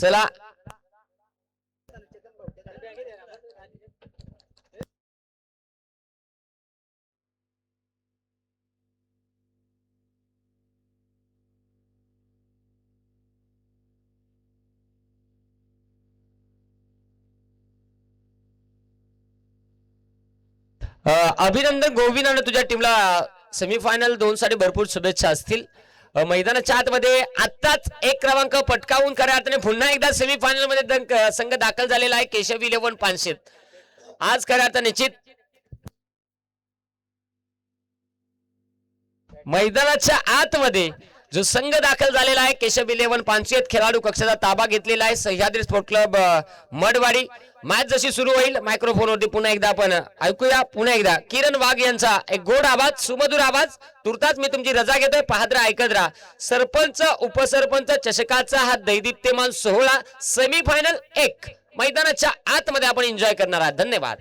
चला. अभिनंदन गोविंद आणि तुझ्या टीमला सेमीफायनल दोन साठी भरपूर शुभेच्छा असतील. मैदानाच्या आतमध्ये आत्ताच एक क्रमांक पटकावून खऱ्या अर्थाने पुन्हा एकदा सेमीफायनलमध्ये संघ दाखल झालेला आहे केशव इलेव्हन पानशेत. आज खऱ्या अर्थाने निश्चित मैदानाच्या आतमध्ये जो संघ दाखल झालेला आहे केशव इलेव्हन पांचवीत खेळाडू कक्षाचा ताबा घेतलेला आहे Sahyadri sport club Madwadi. Match जशी सुरू होईल मायक्रोफोन वरती पुन्हा एकदा आपण ऐकूया. पुन्हा एकदा किरण वाघ यांचा एक गोड आवाज सुमधुर आवाज. तुर्ताच मी तुमची रजा घेतोय पाहत राहा ऐकत राहा. सरपंच उपसरपंच चषकाचा हा दैदित्यमान सोहळा सेमीफायनल एक. मैदानाच्या आतमध्ये आपण एन्जॉय करणार आहात. धन्यवाद.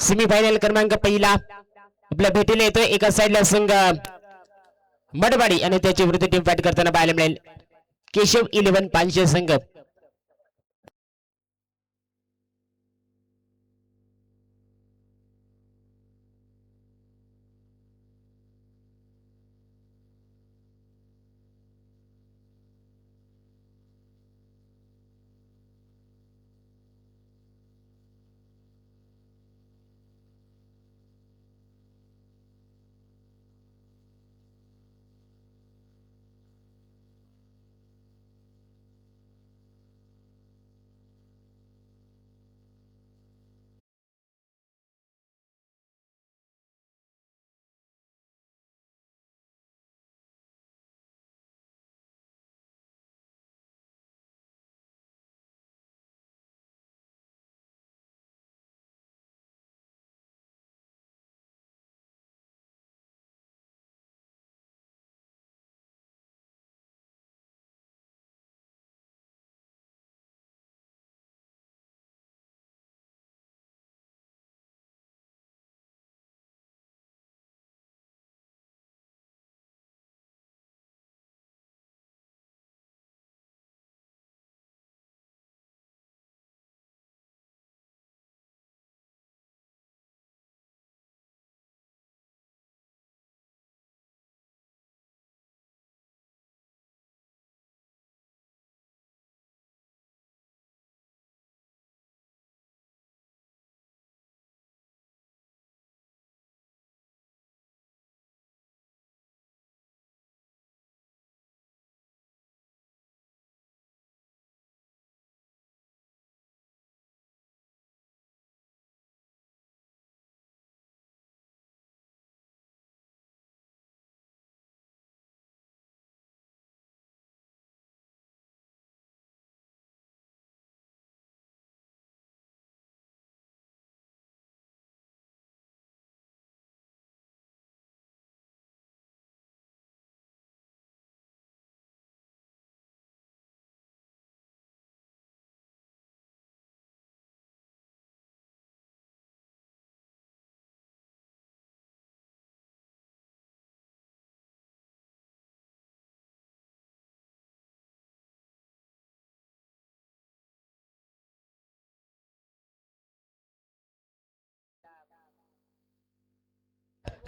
सेमीफायनल क्रमांक पहिला. आपल्या भेटीला येतोय एका साईडला संघ मडवाडी. आणि त्याची विरुद्ध टीम फाईट करताना पाहायला मिळेल. केशव इलेव्हन पाचशे संघ.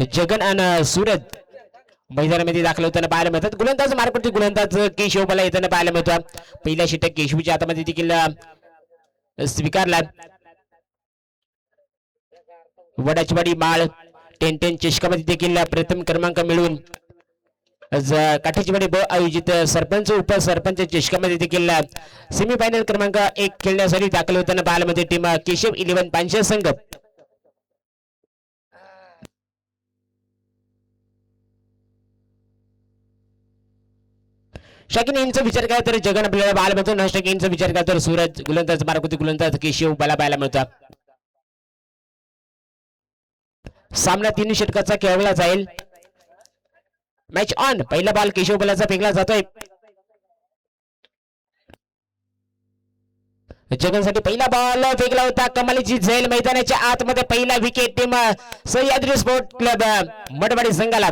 जगन आणि सुरत मैदानामध्ये दाखल होताना पाहायला मिळतात. गोलंदाज मार्कवरती गोलंदाज केशव मला येताना पाहायला मिळतो. पहिल्या षटक केशवच्या हातामध्ये देखील स्वीकारला. वडाचीवाडी माळ टेन टेन चषकामध्ये देखील प्रथम क्रमांक मिळवून ज- ब आयोजित सरपंच उपसरपंच चषकामध्ये देखील सेमीफायनल क्रमांक एक खेळण्यासाठी दाखल होताना पाहायला मिळते टीम केशव इलेव्हन पाचशे संघ. शकीन यांचा विचार केला तर जगन आपल्याला पाहायला मिळतो नष्ट यांचा विचार केला तर सूरज गुलंदाज मारकुती गुलंदाज केशव बाला पाहायला मिळतो सामना तीन षटकाचा खेळवला जाईल. मॅच ऑन पहिला बाल केशव बलाचा फेकला जातोय. जगनसाठी पहिला बॉल फेकला होता. कमालीची झेल मैदानाच्या आतमध्ये पहिला wicket team Sahyadri sport club Madwadi संघाला.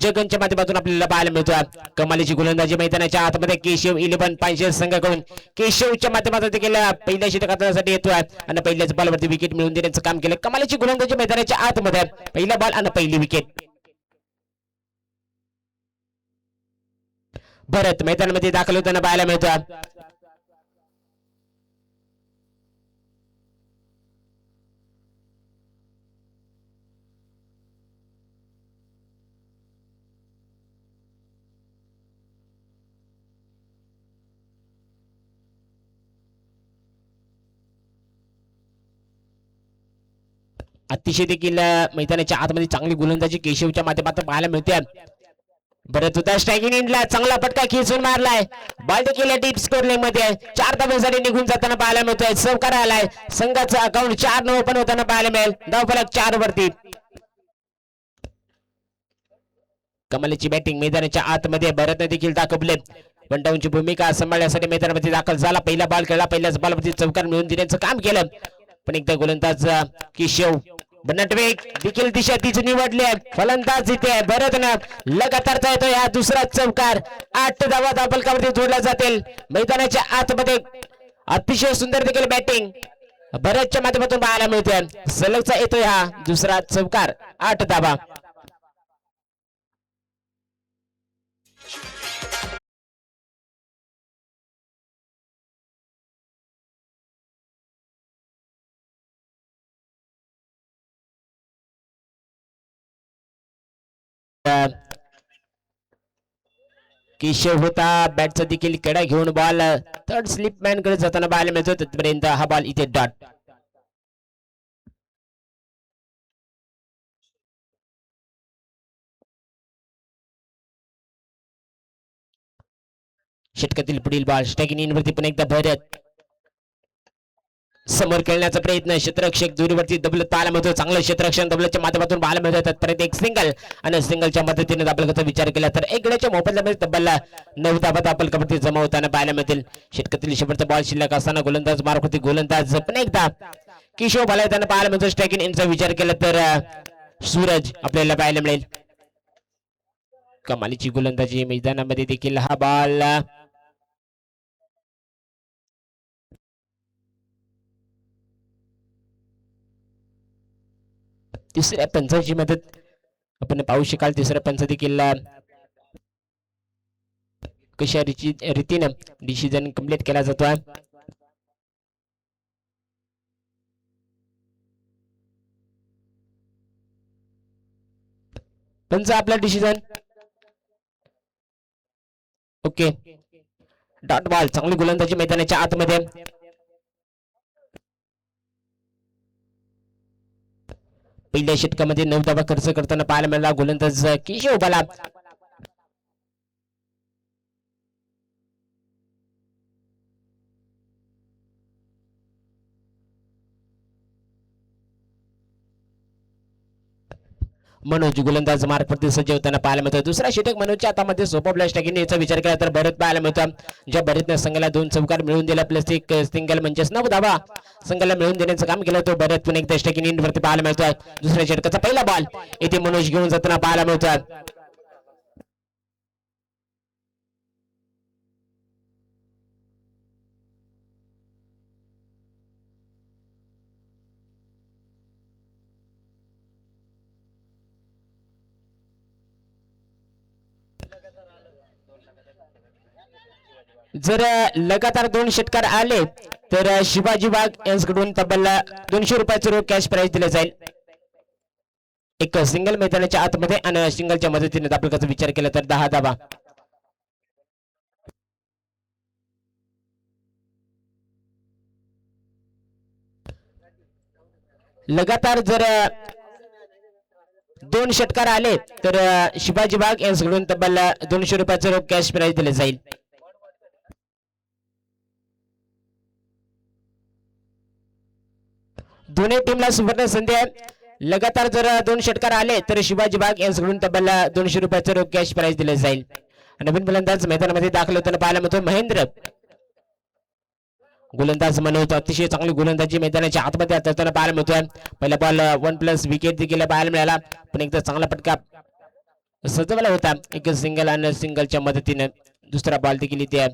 जगनच्या माध्यमातून आपल्याला पाहायला मिळतो कमालीची गोलंदाजी मैदानाच्या आतमध्ये केशव इलेव्हन पाचशे संघाकडून. केशवच्या माध्यमातून देखील पहिल्या षटकासाठी येतोय. आणि पहिल्याच बॉलवरती विकेट मिळवून देण्याचं काम केलं. कमालीची गोलंदाजी मैदानाच्या आतमध्ये. पहिला बॉल आणि पहिली विकेट भरत मैदानामध्ये दाखल होताना पाहायला मिळतो अतिशय देखील मैदानाच्या आतमध्ये चांगली गोलंदाजी केशवच्या माध्यमातून पाहायला मिळते. बरं होता स्ट्रायकिंग इंडला चांगला फटका खेचून मारलाय. बॉल देखील डीप स्कोर लेगमध्ये आहे. चार धावांसाठी निघून जाताना पाहायला मिळतोय. सवकार आलाय. संघाचं अकाउंट चार न ओपन होताना पाहायला मिळेल. धावफलक चार वरती. कमलेची बॅटिंग मैदानाच्या आतमध्ये भरतने देखील दाखवले. बंडाऊनची भूमिका सांभाळण्यासाठी मैदानामध्ये दाखल झाला. पहिला बॉल खेळला. पहिल्याच बॉलमध्ये चौकार मिळवून देण्याचं काम केलं. पण एकदा गोलंदाज अं, किशव बनटवेग देखील दिशा तिची निवडली. आहे फलंदाज इथे आहे भरतनाथ लगातारचा येतो या दुसरा चौकार. आठ धावा दाबलकावरती जोडला जातील. मैदानाच्या आतमध्ये अतिशय सुंदर देखील बॅटिंग भरतच्या माध्यमातून पाहायला मिळते. सलगचा येतोय हा दुसरा चौकार. आठ धावा केशव होता बॅटचा देखील कडा घेऊन बॉल थर्ड स्लिप मॅन कडे जाताना पाहायला मिळतो हा बॉल इथे डॉट षटकातील पुढील बॉल स्ट्रायकिंग इन वरती भरत. समोर खेळण्याचा प्रयत्न क्षेत्ररक्षक दुरीवरती दबल पाहायला मिळतो चांगलं क्षेत्ररक्षण दबलच्या माध्यमातून पाहायला मिळतात परत एक सिंगल आणि सिंगलच्या मदतीने दाबलकाचा विचार केला तर एक गड्याच्या मोबदल्यामध्ये तब्बल नऊ धाबा दाबलकावरती जमा होताना पाहायला मिळतील षटकातील शेवटचा बॉल शिल्लक असताना गोलंदाज मारक होती गोलंदाज पण एकदा किशोर भाला येताना पाहायला मिळतो स्ट्रायकिन यांचा विचार केला तर सूरज आपल्याला पाहायला मिळेल. कमालीची गोलंदाजी मैदानामध्ये देखील हा बॉल तिसऱ्या पंचाची मदत आपण पाहू शकाल तिसऱ्या पंच देखील कशा रिची रीतीनं डिसिजन कंप्लीट केला जातो पंच आपला डिसिजन ओके डॉट बॉल चांगली गोलंदाजी मैदानाच्या आतमध्ये. पहिल्या षटकामध्ये नऊ धावा खर्च करताना पाहायला मिळाला. गोलंदाज केशव बाला मनोज गोलंदाज मार्फत सज्ज होताना पाहायला मिळतो. दुसरा षटक मनोजच्या हातामध्ये सोपा ब्लास्ट टाकीने याचा विचार केला तर भरत पाहायला मिळतो. ज्या भरतने संघाला दोन चौकार मिळवून दिला प्लस एक सिंगल म्हणजेच नऊ धावा. संघाला मिळवून देण्याचं काम केलं तो भरत पण एकदा स्टॅकिन वरती पाहायला मिळतो. दुसऱ्या षटकाचा पहिला बॉल येथे मनोज घेऊन जाताना पाहायला मिळतो. जर लगातार दोन षटकार आले तर शिवाजी बाग यांच्याकडून तब्बल दोनशे रुपयाचं रोख कॅश प्राईज दिलं जाईल. एक सिंगल मैदानाच्या आतमध्ये आणि सिंगलच्या मदतीने दाबलकाचा विचार केला तर दहा धावा. लगातार जर दोन षटकार आले तर शिवाजी बाग यांच्याकडून तब्बल दोनशे रुपयाचं रोख कॅश प्राईज दिलं जाईल. दोन्ही टीमला सुवर्ण संधी आहे. लगातार जर दोन षटकार आले तर शिवाजी बाग यांच्याकडून तब्बल दोनशे रुपयाचं रोख कॅश प्राइज दिले जाईल. नवीन गोलंदाज मैदानामध्ये दाखल होताना पाहायला मिळतो महेंद्र. गोलंदाज मनोज अतिशय चांगली गोलंदाजी मैदानाच्या आतमध्ये होताना पाहायला मिळतोय. पहिला बॉल वन प्लस विकेट देखील पाहायला मिळाला पण एकदा चांगला फटका सजवला होता. एक सिंगल आणि सिंगलच्या मदतीने दुसरा बॉल देखील इथे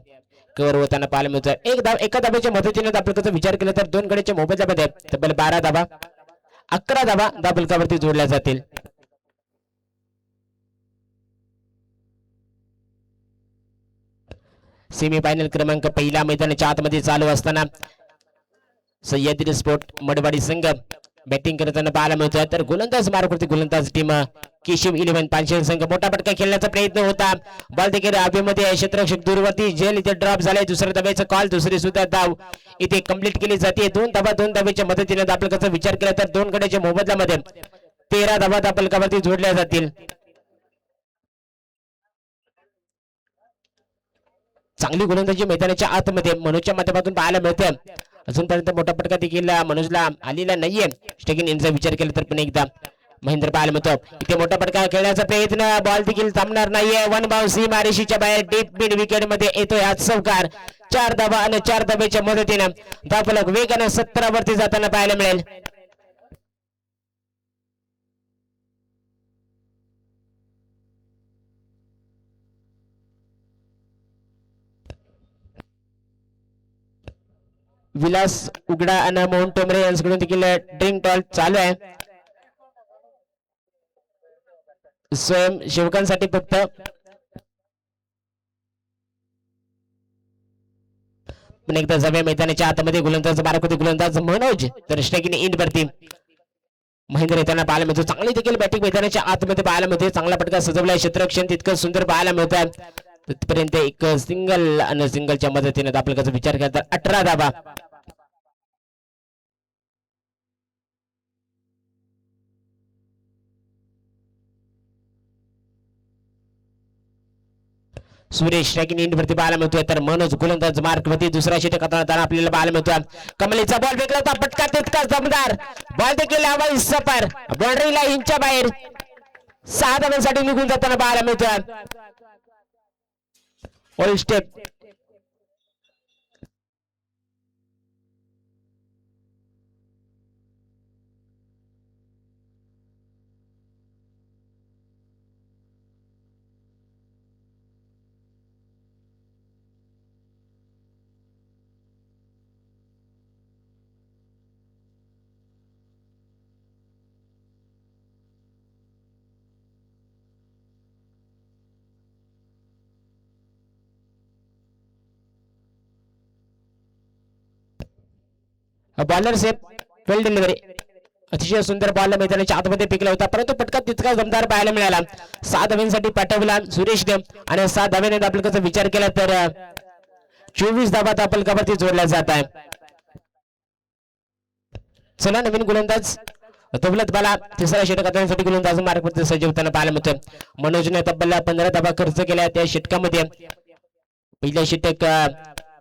कव्हर होताना पाहायला मिळतो एक धाव एका धाब्याच्या मदतीने दाबलकाचा विचार केला तर दोन गड्याच्या मोबदल्यामध्ये तब्बल बारा धाबा अकरा धाबा दाबलकावरती जोडल्या जातील. सेमी फायनल क्रमांक पहिल्या मैदानाच्या आतमध्ये चालू असताना सह्याद्री स्पोर्ट मडवाडी संघ बॅटिंग करताना पाहायला मिळतोय. तर गोलंदाज मारकृती गोलंदाज टीम केशव इलेव्हन पाचशे संघ मोठा फटका खेळण्याचा प्रयत्न होता. बॉल देखील हवेमध्ये क्षेत्ररक्षक दूरवरती जेल इथे ड्रॉप झालाय दुसऱ्या धाब्याचा कॉल दुसरी सुद्धा धाव इथे कंप्लीट केली जाते. दोन धाबा दोन धाब्याच्या मदतीने आपला कसा विचार केला तर दोन गड्याच्या मोबदल्यामध्ये तेरा धाबा दापलकावरती जोडल्या जातील. चांगली गोलंदाजी मैदानाच्या आतमध्ये मनोजच्या माध्यमातून पाहायला मिळते अजूनपर्यंत मोठा फटका देखील मनोजला आलेला नाहीये. स्टेकिन यांचा विचार केला तर पण एकदा महेंद्र पाहायला मिळतो. इथे मोठा फटका खेळण्याचा प्रयत्न बॉल देखील थांबणार नाहीये. वन बाव सी मारेशीच्या बाहेर डीप मिड विकेटमध्ये येतोय आज चौकार चार धाबा आणि चार धाब्याच्या मदतीने धापलक वेगानं सत्तरावरती जाताना पाहायला मिळेल. विलास उगडा आणि मोहन टोमरे यांच्याकडून देखील ड्रिंक टॉल चालू आहे. स्वयं सेवकांसाठी फक्त पण एकदा जव्या मैदानाच्या आतमध्ये गोलंदाज बाराक होते गोलंदाज मनोज तर स्ट्राईकिंग इन वरती. महेंद्र येताना पाहायला मिळतो. चांगली देखील बॅटिंग मैदानाच्या आतमध्ये पाहायला मिळते. चांगला फटका सजवलाय क्षेत्रक्षण तितकं सुंदर पाहायला मिळत. आहे तिथपर्यंत एक सिंगल आणि सिंगलच्या मदतीने आपल्याला कसं विचार करतात. अठरा धाबा सुरेश स्ट्रायकिंग वरती पाहायला मिळतोय तर मनोज गोलंदाज मार्क वरती दुसरा षटक हाताळताना आपल्याला पाहायला मिळतोय कमलीचा बॉल फेकला होता पटका तितकाच दमदार. बॉल देखील हवाई सफर. बाउंड्रीला हिंच्या बाहेर. सहा धावांसाठी निघून जाताना पाहायला मिळतोय all step bowler safe well delivery अतिशय सुंदर बॉल मैदानाच्या आतमध्ये पिकला होता परंतु पटका तितका दमदार पाहायला मिळाला. सहा धाव्यांसाठी पाठवला सुरेश देव आणि सहा धाव्याने आपण कसं विचार केला तर चोवीस धाबात आपण जोडला जात आहे. चला नवीन गोलंदाज. तबलत बाला तिसरा षटकासाठी गोलंदाज मार्गवरती सज्ज होताना पाहायला मिळतो मनोजने तब्बल पंधरा धाबा खर्च केला त्या षटकामध्ये. पहिल्या षटक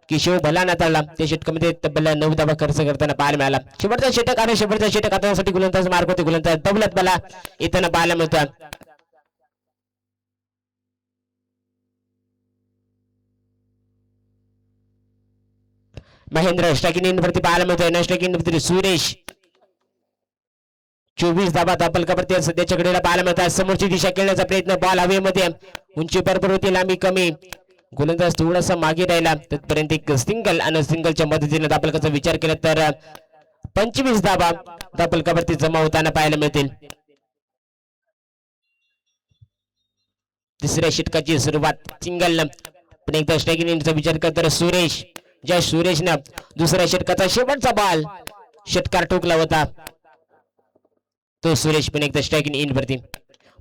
की केशव भला नाताळला त्या षटकामध्ये तब्बल नऊ धाबा खर्च करताना पाहायला मिळाला. शेवटचा षटक आणि शेवटचा षटक. हाताळण्यासाठी गोलंदाज मार्ग होते. गोलंदाज तबलत बाला येताना पाहायला मिळतो महेंद्र स्ट्रायकिंग पाहायला मिळतोय. न स्ट्रायकिंग सुरेश. चोवीस धाबा दापलकावरती सध्याच्या घडीला पाहायला मिळतात समोरची दिशा खेळण्याचा प्रयत्न बॉल हवेमध्ये. उंची बरोबर होती लांबी कमी. गोलंदाज थोडासा मागे राहिला तिथपर्यंत एक सिंगल आणि सिंगलच्या मदतीने दापलकाचा विचार केला तर पंचवीस धाबा दापलकावरती जमा होताना पाहायला मिळतील. तिसऱ्या षटकाची सुरुवात सिंगल पण एकदा स्ट्रायकिंग विचार केला तर सुरेश ज्या सुरेशनं दुसऱ्या षटकाचा शेवटचा बॉल षटकार ठोकला होता तो सुरेश पण एकदा स्ट्रायकिंग इन वरती.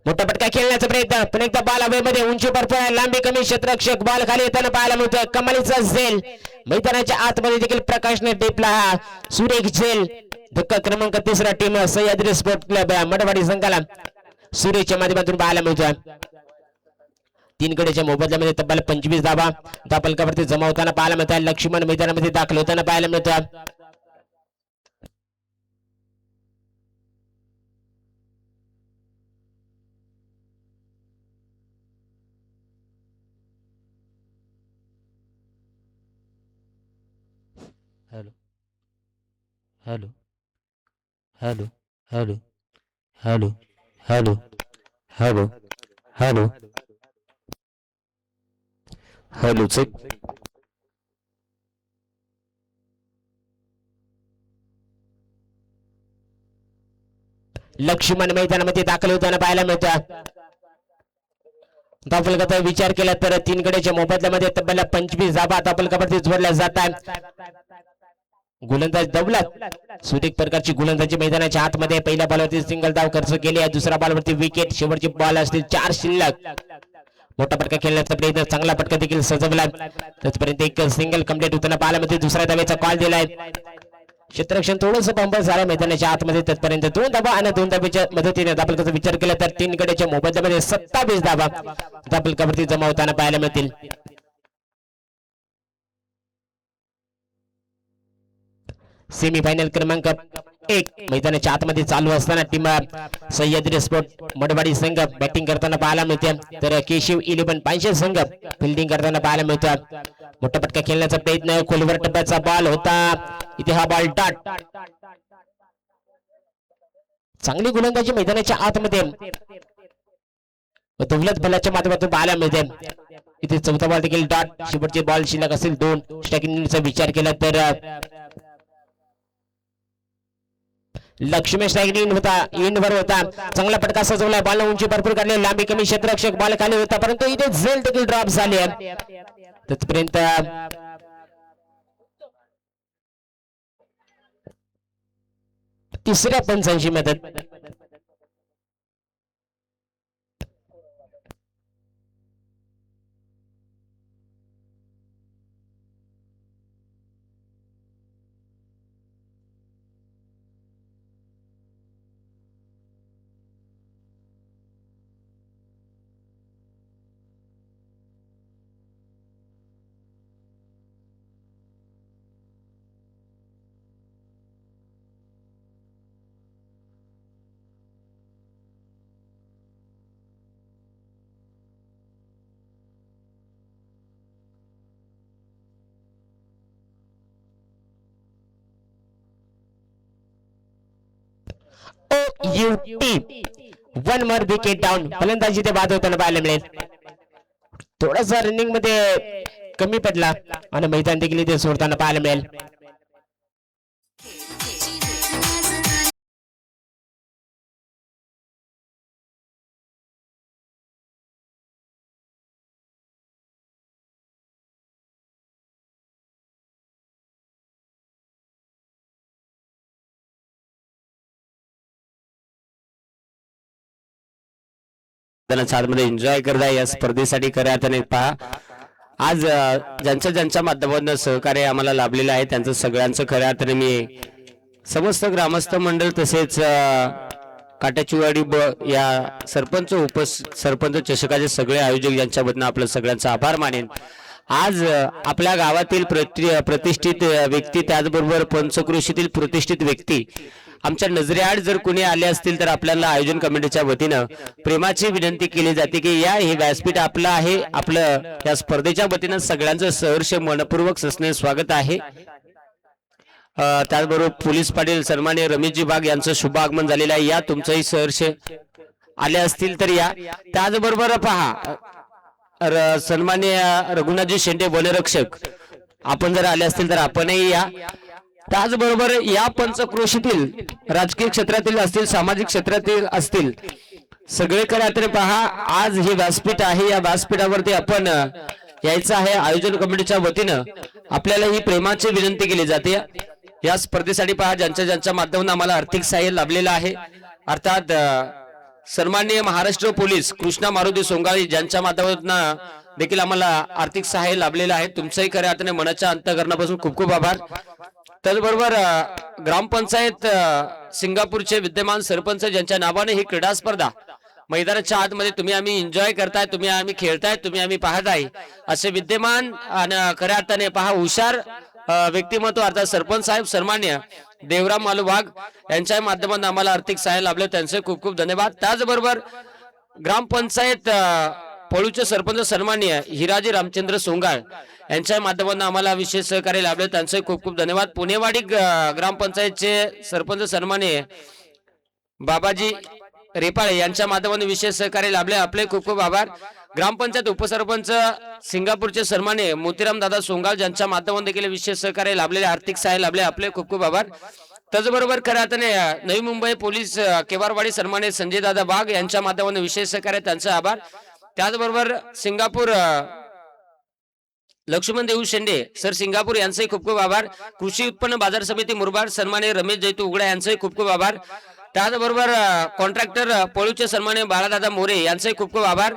मोठा पटका खेळण्याचा प्रयत्न? पण एकदा बाल हवेमध्ये उंची भरपूर लांबी कमी क्षेत्ररक्षक बॉल खाली येताना पाहायला मिळतोय. कमालीचा झेल. मैदानाच्या आतमध्ये देखील प्रकाशने टेपला हा. सुरेख झेल. धक्का क्रमांक तिसरा team Sahyadri sport club Madwadi संघाला सुरेशच्या माध्यमातून पाहायला मिळतोय. तीन गड्याच्या मोबदल्यामध्ये तब्बल पंचवीस दाबा दापलकावरती जमा होताना पाहायला मिळतोय. लक्ष्मण मैदानामध्ये दाखल होताना पाहायला मिळतोय. Hello. Hello. Hello. Hello. Hello. Hello. Hello. Hello check Laxman मैदानामध्ये दाखल होताना पाहायला मिळतं. दाफलकाचा विचार केला तर तीन गड्याच्या मोबदल्यामध्ये तब्बल पंचवीस धाबा धापलकावरती जोडल्या जात आहे गोलंदाज दौलत. सुरेख प्रकारची गोलंदाजी मैदानाच्या आतमध्ये पहिल्या बॉलवरती सिंगल धाव खर्च केली आहे. दुसऱ्या बॉलवरती विकेट शेवटची बॉल असतील चार शिल्लक. मोठा पटका खेळण्याचा प्रयत्न चांगला पटका देखील सजवला. तोपर्यंत एक सिंगल कंप्लीट होताना पाहायला मिळते. दुसऱ्या धावेचा कॉल दिलाय. क्षेत्ररक्षण थोडंसं बंब झालं मैदानाच्या आतमध्ये. तत्पर्यंत दोन धाबा आणि दोन धाब्याच्या मदतीने दापलकाचा विचार केला तर तीन गड्याच्या मोबदल्यामध्ये सत्तावीस धाबा दापलकावरती जमा होताना पाहायला मिळतील. सेमीफायनल क्रमांक एक. मैदानाच्या आतमध्ये चालू असताना टीम सह्याद्री स्पोर्ट मडवाडी संघ बॅटिंग करताना पाहायला मिळते तर केशव इलेव्हन पाचशे संघ फिल्डिंग करताना पाहायला मिळतात मोठा पटका खेळण्याचा प्रयत्न खोलवर टप्प्याचा बॉल होता. इथे हा बॉल टाट चांगली गोलंदाजी मैदानाच्या आतमध्ये. दुबलत बलाच्या माध्यमातून पाहायला मिळते इथे चौथा बॉल देखील डॉट शेवटचे बॉल शिल्लक असेल दोन. स्ट्रायकिंगचा विचार केला तर लक्ष्मी इन होता इन वर होता. चांगला पटका सजवला बाल उंची भरपूर काढली लांबी कमी क्षेत्ररक्षक बाल खाली होता परंतु इथे झेल देखील ड्रॉप झाले तिथपर्यंत तिसऱ्या पंचांची मदत U T one more wicket down फलंदाजी ते बाद होताना पाहायला मिळेल. थोडासा रनिंगमध्ये कमी पडला. आणि मैदान देखील इथे सोडताना पाहायला मिळेल. मध्ये एन्जॉय करता या स्पर्धेसाठी खऱ्या अर्थाने पहा. आज ज्यांच्या ज्यांच्या माध्यमातून सहकार्य आम्हाला लाभलेलं आहे त्यांचं सगळ्यांचं खऱ्या अर्थाने मी समस्त ग्रामस्थ मंडळ तसेच काट्याचीवाडी ब या सरपंच उप सरपंच चषकाचे सगळे आयोजक यांच्याबद्दल आपलं सगळ्यांचा आभार मानेन. आज आपल्या गावातील प्रति प्रतिष्ठित व्यक्ती त्याचबरोबर पंचकृषीतील प्रतिष्ठित व्यक्ती आमच्या नजरेआड जर कुणी आले असतील तर आपल्याला आयोजन कमिटीच्या वतीनं प्रेमाची विनंती केली जाते की या हे व्यासपीठ आपलं आहे आपलं या स्पर्धेच्या वतीनं सगळ्यांचं सहर्ष मनपूर्वक सस्ने स्वागत आहे. त्याचबरोबर पोलीस पाटील सन्मान्य रमेशजी बाग यांचं शुभ आगमन झालेलं आहे. या तुमचंही सहर्ष आले असतील तर या. त्याचबरोबर पहा र- सन्मान्य रघुनाथजी शेंडे वनरक्षक आपण जर आले असतील तर आपणही या. त्याचबरोबर या पंचक्रोशीतील राजकीय क्षेत्रातील असतील सामाजिक क्षेत्रातील असतील सगळीकडे आता पहा आज हे व्यासपीठ आहे. या व्यासपीठावरती आपण यायचं आहे आयोजन कमिटीच्या वतीनं. आपल्याला ही प्रेमाची विनंती केली जाते. या स्पर्धेसाठी पहा ज्यांच्या ज्यांच्या माध्यमातून आम्हाला आर्थिक सहाय्य लाभलेलं आहे. अर्थात सन्माननीय महाराष्ट्र पोलीस कृष्णा मारुती सोंगाळी ज्यांच्या माध्यमातून देखील आम्हाला आर्थिक सहाय्य लाभलेलं आहे. तुमचंही खऱ्या अर्थाने मनाच्या अंतकरणापासून खूप खूप आभार. त्याचबरोबर ग्रामपंचायत सिंगापूरचे विद्यमान सरपंच ज्यांच्या नावाने ही क्रीडा स्पर्धा मैदानाच्या आतमध्ये तुम्ही आम्ही एन्जॉय करताय तुम्ही आम्ही खेळताय तुम्ही आम्ही पाहताय असे विद्यमान आणि खऱ्या अर्थाने पहा हुशार व्यक्तिमत्व अर्थात सरपंच साहेब सन्मान्य देवराम मालू वाघ यांच्या माध्यमातून आम्हाला आर्थिक सहाय्य लाभले. त्यांचे खूप खूप धन्यवाद. त्याचबरोबर ग्रामपंचायत पळूचे सरपंच सन्माननीय हिराजी रामचंद्र सोंगाळ यांच्या माध्यमातून आम्हाला विशेष सहकार्य लाभले. त्यांचे खूप खूप धन्यवाद. पुणेवाडी ग्रामपंचायतचे सरपंच सन्माननीय बाबाजी रेपाळे यांच्या माध्यमातून विशेष सहकार्य लाभले. आपले खूप खूप आभार. ग्रामपंचायत उपसरपंच सिंगापूरचे सन्माननीय मोतीराम दादा सोंगाल ज्यांच्या माध्यमातून देखील विशेष सहकार्य लाभलेले आर्थिक सहाय्य लाभले. आपले खूप खूप आभार. त्याचबरोबर खऱ्या अर्थाने नवी मुंबई पोलीस केवारवाडी सन्माननीय संजय दादा वाघ यांच्या माध्यमातून विशेष सहकार्य त्यांचा आभार. त्याचबरोबर सिंगापूर लक्ष्मण देऊ शेंडे सर सिंगापूर यांचेही खूप खूप आभार. कृषी उत्पन्न बाजार समिती मुरबाड सन्माने रमेश जैतू उघडा यांचेही खूप खूप आभार. त्याचबरोबर कॉन्ट्रॅक्टर पळूचे सन्माने बाळादादा मोरे यांचेही खूप खूप आभार.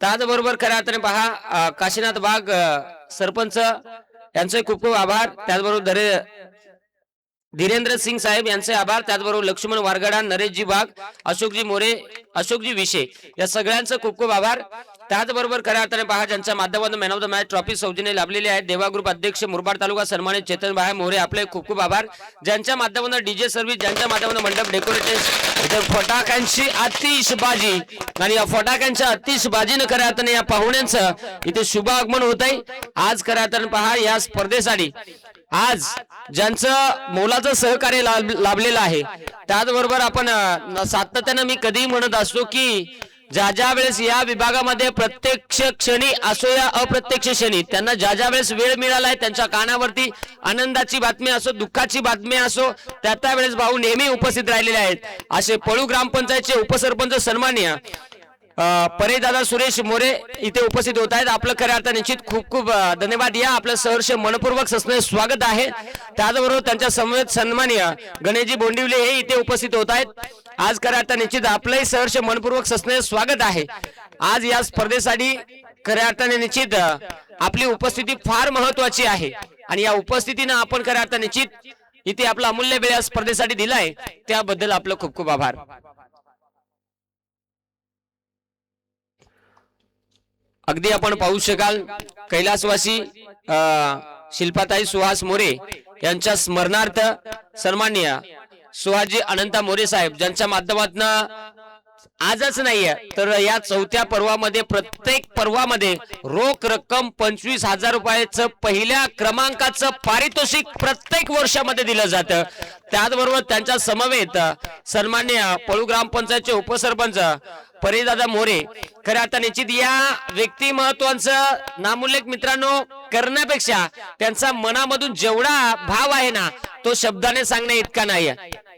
त्याचबरोबर खऱ्या अर्थाने पहा काशीनाथ बाग सरपंच यांचे खूप खूप आभार. त्याचबरोबर धरे धीरेंद्र सिंग साहेब यांचे आभार. त्याचबरोबर लक्ष्मण वारगडा नरेशजी बाग अशोकजी मोरे अशोकजी विशे या सगळ्यांचं खूप खूप आभार. त्याचबरोबर खऱ्या अर्थाने पहा ज्यांच्या माध्यमातून man of the match trophy सौजीने लाभलेली आहे देवा ग्रुप अध्यक्ष मुरबाड तालुका सन्मानित चेतन भाई मोरे आपले खूप खूप आभार. ज्यांच्या माध्यमातून डीजे सर्व्हिस ज्यांच्या माध्यमातून मंडप डेकोरेटेड फटाक्यांची अतिशबाजी आणि या फटाक्यांच्या अतिशबाजीनं खऱ्या अर्थाने या पाहुण्यांचं इथे शुभ आगमन होत आहे आज खऱ्या अर्थाने पहा या स्पर्धेसाठी आज ज्यांचं मोलाचं सहकार्य लाभलेलं आहे त्याचबरोबर आपण सातत्यानं मी कधीही म्हणत असतो की ज्या ज्या वेळेस या विभागामध्ये प्रत्यक्ष क्षणी असो या अप्रत्यक्ष क्षणी त्यांना ज्या ज्या वेळेस वेळ मिळाला आहे त्यांच्या कानावरती आनंदाची बातमी असो दुःखाची बातमी असो त्या त्या वेळेस भाऊ नेहमी उपस्थित राहिलेले आहेत. असे पळू ग्रामपंचायतचे उपसरपंच सन्मान्य परे दादा सुरेश मोरे इथे उपस्थित होत आहेत. आपलं खऱ्या अर्थ निश्चित खूप खूप धन्यवाद. या आपलं सहर्ष मनपूर्वक सस्ने स्वागत आहे. त्याचबरोबर त्यांच्या समवेत सन्मानीय गणेशजी बोंडिवले हे इथे उपस्थित होत आहेत. आज खऱ्या अर्थ निश्चित आपलंही सहर्ष मनपूर्वक सस्ने स्वागत आहे. आज या स्पर्धेसाठी खऱ्या अर्थाने निश्चित आपली उपस्थिती फार महत्वाची आहे. आणि या उपस्थितीनं आपण खऱ्या अर्थाने निश्चित इथे आपला अमूल्य वेळ या स्पर्धेसाठी दिलाय. त्याबद्दल आपलं खूप खूप आभार. अगदी आपण पाहू शकाल कैलासवासी शिल्पाताई सुहास मोरे यांच्या स्मरणार्थ सन्माननीय सुहासजी अनंता मोरे साहेब ज्यांच्या माध्यमातून आजच नाहीये तर या चौथ्या पर्वामध्ये प्रत्येक पर्वामध्ये रोख रक्कम पंचवीस हजार रुपयाचं पहिल्या क्रमांकाचं पारितोषिक प्रत्येक वर्षामध्ये दिलं जातं. त्याचबरोबर त्यांच्या समवेत सन्मान्य पळू ग्रामपंचायतचे उपसरपंच परिदादा मोरे खरं आता निश्चित या व्यक्तिमत्वांचं नामुल्लेख मित्रांनो करण्यापेक्षा त्यांचा मनामधून जेवढा भाव आहे ना तो शब्दाने सांगण्या इतका नाही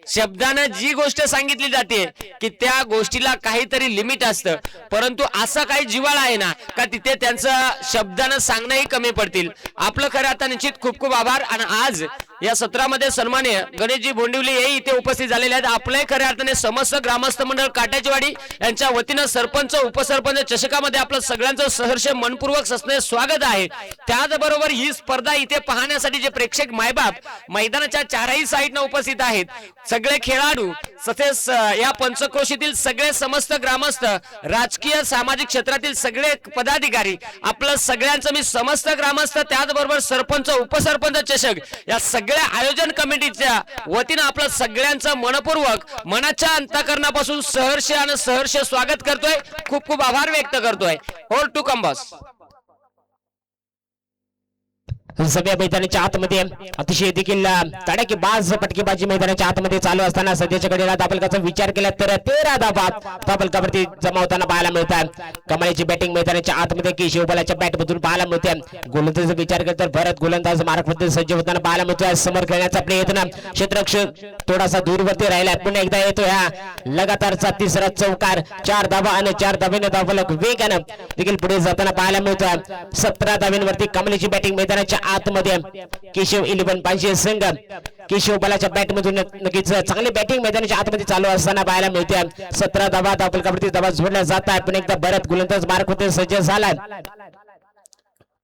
शब्दानं जी गोष्ट सांगितली जाते की त्या गोष्टीला काहीतरी लिमिट असतं. परंतु असं काही जिवाळा आहे ना का तिथे त्यांचं शब्दानं सांगणंही कमी पडतील. आपलं खरं आता निश्चित खूप खूप आभार. आणि आज या सत्रामध्ये सन्मान्य गणेशजी भोंडिवली हे इथे उपस्थित झालेले आहेत. आपल्याही खऱ्या अर्थाने समस्त ग्रामस्थ मंडळ काट्याचीवाडी यांच्या वतीनं सरपंच उपसरपंच चषकामध्ये आपलं सगळ्यांचं सहर्ष मनपूर्वक ससने स्वागत आहे. त्याचबरोबर ही स्पर्धा इथे पाहण्यासाठी जे प्रेक्षक मायबाप मैदानाच्या चारही साईडनं उपस्थित आहेत. सगळे खेळाडू तसेच या पंचक्रोशीतील सगळे समस्त ग्रामस्थ राजकीय सामाजिक क्षेत्रातील सगळे पदाधिकारी आपलं सगळ्यांचं मी समस्त ग्रामस्थ त्याचबरोबर सरपंच उपसरपंच चषक या सगळ्या सगळ्या आयोजन कमिटीच्या वतीनं आपलं सगळ्यांचं मनपूर्वक मनाच्या अंतकरणापासून सहर्ष आणि सहर्ष स्वागत करतोय. खूप खूप आभार व्यक्त करतोय. होर टू कंबस सगळ्या मैदानाच्या आतमध्ये अतिशय देखील तडाकी बाज पटकेबाजी मैदानाच्या आतमध्ये चालू असताना सध्याच्या घडीला दाबलकाचा विचार केला तर तेरा दाबात दाबलकावरती जमावताना पाहायला मिळतात. कमालीची बॅटिंग मैदानाच्या आतमध्ये की शिवबलाच्या बॅट मधून पाहायला मिळते. गोलंदाजीचा विचार केला तर भरत गोलंदाज मार्गमध्ये सज्ज होताना पाहायला मिळतोय समोर खेळण्याचा प्रयत्न क्षेत्ररक्षक थोडासा दूरवरती राहिला पुन्हा एकदा येतो ह्या लगातारचा तिसरा चौकार. चार धाबा आणि चार धाब्याने दाबलक वेगानं देखील पुढे जाताना पाहायला मिळतोय. सतरा धाब्यांवरती कमलेची बॅटिंग मैदानाच्या आतमध्ये. केशव इलेव्हन पाचशे संघ केशव बलाच्या बॅट मधून नक्कीच चांगली बॅटिंग मैदानाच्या आतमध्ये चालू असताना पाहायला मिळते. सतरा धाबा दाबलकावरती धाबा जोडल्या जात आहे पण एकदा बऱ्याच गोलंदाज मार्क होते सज्ज झाला.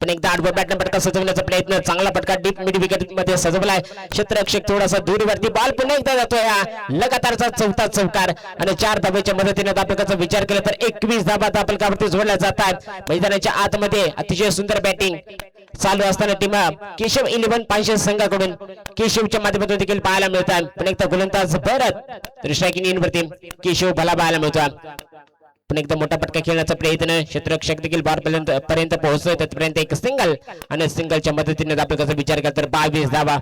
पण एकदा आडवा बॅटन पटका सजवण्याचा प्रयत्न चांगला पटका डीप मिड विकेटमध्ये सजवलाय. क्षेत्ररक्षक थोडासा दूरवरती बॉल पुन्हा एकदा जातोय लगातारचा चौथा चौकार आणि चार धाब्याच्या मदतीने दापलकाचा विचार केला तर एकवीस धाबा दापलकावरती जोडल्या जातात. मैदानाच्या आतमध्ये अतिशय सुंदर बॅटिंग चालू असताना टीम केशव इलेव्हन पाचशे संघाकडून केशवच्या माध्यमातून देखील पाहायला मिळतात. पण एकदा गोलंदाज परत तर स्ट्रायकिंग वरती केशव भला पाहायला मिळतो. पण एकदा मोठा पटका खेळण्याचा प्रयत्न क्षेत्ररक्षक देखील बारपर्यंत पर्यंत पोहोचतोय. तिथपर्यंत एक सिंगल आणि सिंगलच्या मदतीने आपण कसा विचार केला तर बावीस धावा.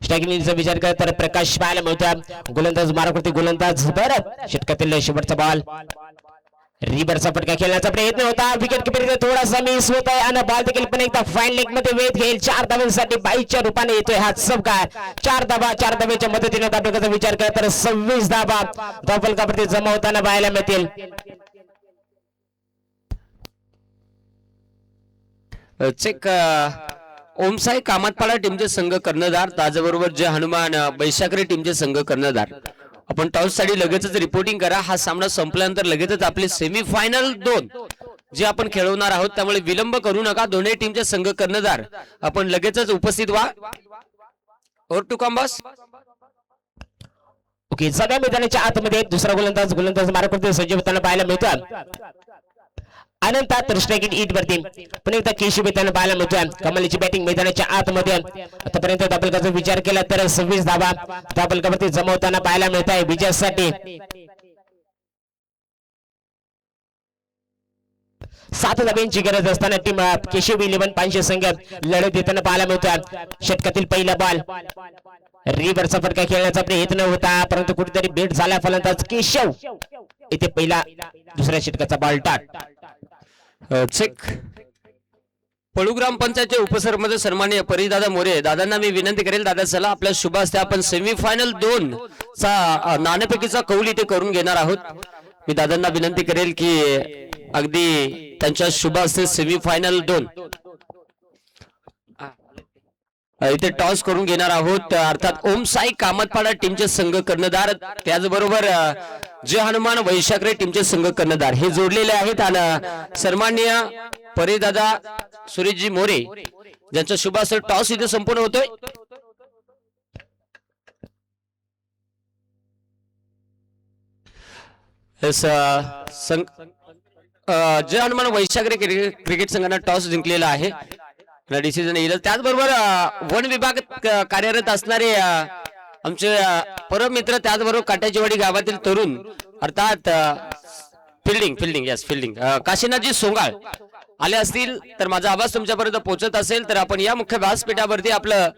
स्ट्रायकिंगचा विचार केला तर प्रकाश पाहायला मिळतोय. गोलंदाज माराकृती गोलंदाज बरं. षटकातील शेवटचा बॉल रिबरचा फटका खेळण्याचा प्रयत्न होता. विकेट किपरीचा थोडासा मिस होत आहे. आणि बॉल देखील पण एकदा फाईन लेगमध्ये वेध घेईल. चार धावांसाठी बाईच्या रूपाने येतोय हा सबकार. चार धाबा चार धाब्याच्या मदतीने धाबकाचा विचार केला तर सव्वीस धाबा धावफलकावरती जमा होताना पाहायला मिळतील. चेक ओमसाई कामातपाडा टीमचे संघ कर्णधार त्याचबरोबर जे हनुमान बैशाकरी टीमचे संघ कर्णधार. आपण टॉससाठी लगेचच रिपोर्टिंग करा. हा सामना संपल्यानंतर लगेचच आपले सेमीफायनल दोन जे आपण खेळवणार आहोत त्यामुळे विलंब करू नका. दोन्ही टीमचे संघ कर्णधार आपण लगेचच उपस्थित व्हा. ओर टू कॉम्बॉस ओके सगळ्या मैदानाच्या आतमध्ये दुसरा गोलंदाज गोलंदाज मार्ग सज्ज होताना पाहायला मिळतात अनंत तर स्ट्राईक ईट वरती. पण एकदा केशव मैदान पाहायला मिळतोय कमलीची बॅटिंग मैदानाच्या आतमध्ये आतापर्यंत दाबलकाचा विचार केला तर सव्वीस धाबा दाबलकावरती जमवताना पाहायला मिळत आहे विजयासाठी. सात धाब्यांची गरज असताना टीम केशव इलेव्हन पाचशे संघ लढत देताना पाहायला मिळतोय. षटकातील पहिला बॉल रिव्हरचा फटका खेळण्याचा प्रयत्न होता परंतु कुठेतरी भेट झाला फलंदाज केशव. इथे पहिला दुसऱ्या षटकाचा बॉल टाट चेक. पळू ग्रामपंचायतचे उपसरपंच सन्मान्य परिदादा मोरे दादांना मी विनंती करेल दादा चला आपल्या शुभ असते आपण सेमीफायनल दोन चा नाणेपैकीचा कौल इथे करून घेणार आहोत. मी दादांना विनंती करेल की अगदी त्यांच्या शुभ असते सेमीफायनल दोन. इथे टॉस करून घेणार आहोत. अर्थात ओम साई कामतपाडा टीमचे संघ कर्णधार. त्याचबरोबर जे हनुमान वैशाखरे टीमचे संघ कर्णधार हे जोडलेले आहेत. आणि सन्माननीय परेदादा सुरेशजी मोरे ज्यांचा शुभासर टॉस इथे संपूर्ण होतोय. Uh, संघ uh, जे हनुमान वैशाखरे क्रिकेट क्रिकेट संघानं टॉस जिंकलेला आहे. डिसिजन येईल. त्याचबरोबर uh, वन विभाग कार्यरत असणारे आमचे अ, परम मित्र त्याचबरोबर काट्याचीवाडी गावातील तरुण अर्थात fielding fielding yes fielding. Kashinathji Songal आले असतील तर माझा आवाज तुमच्यापर्यंत पोहोचत असेल तर आपण या मुख्य व्यासपीठावरती आपलं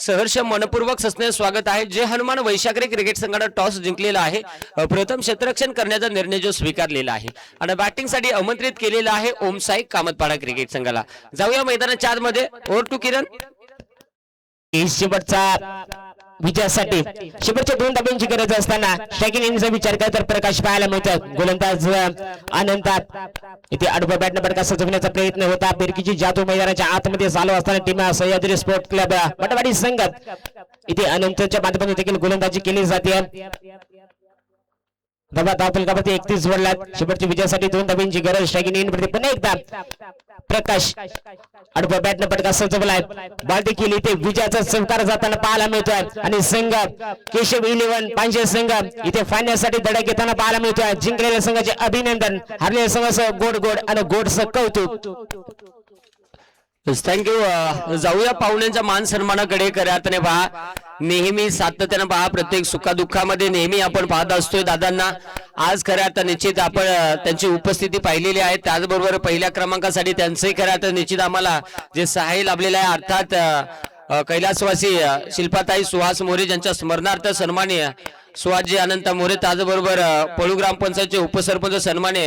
सहर्ष मनपूर्वक ससने स्वागत आहे. जे हनुमान वैशाखरे क्रिकेट संघानं टॉस जिंकलेला आहे. प्रथम क्षेत्ररक्षण करण्याचा निर्णय जो स्वीकारलेला आहे. आणि बॅटिंगसाठी आमंत्रित केलेला आहे ओम साई कामतपाडा क्रिकेट संघाला. जाऊया मैदानाच्या आतमध्ये. Over two Kiran. शेवटचा विजयासाठी. शेवटच्या दोन धाब्यांची गरज असताना स्ट्रायकिंग इनिंगचा विचार केला तर प्रकाश पाहायला मिळतात गोलंदाज अनंतात इथे आडवा बॅटनं बडका सजवण्याचा प्रयत्न होता? बेरकीची जादू मैदानाच्या आतमध्ये चालू असताना team Sahyadri sport club Matwadi संघात. इथे अनंतच्या माध्यमातून देखील गोलंदाजी केली जाते. धाबा धावफलकावरती एकतीस वडलात. शेवटच्या विजयासाठी दोन धाबींची गरज. स्ट्रायकिंग प्रति पुन्हा एकदा प्रकाश आडवा बॅटनं पटका सजवलाय. बॉल देखील इथे विजयाचा सहकार जाताना पाहायला मिळतोय. आणि संघ केशव इलेव्हन पांचे संघ इथे फायनलसाठी धडा घेताना पाहायला मिळतोय. जिंकलेल्या संघाचे अभिनंदन. हरलेल्या संघाचं गोड गोड आणि गोडचं कौतुक. थँक्यू uh, जाऊया पाहुण्यांच्या मान सन्मानाकडे. खऱ्या पहा नेहमी सातत्यानं पहा प्रत्येक सुखादुःखामध्ये नेहमी आपण पाहत असतोय दादांना. आज खऱ्या अर्थ निश्चित आपण त्यांची उपस्थिती पाहिलेली आहे. त्याचबरोबर पहिल्या क्रमांकासाठी त्यांचंही खऱ्या अर्थ निश्चित आम्हाला जे सहाय्य लाभलेलं आहे अर्थात कैलासवासी शिल्पाताई सुहास मोरे ज्यांच्या स्मरणार्थ सन्मान्य सुहासजी अनंत मोरे त्याचबरोबर पळू ग्रामपंचायतचे उपसरपंच सन्मान्य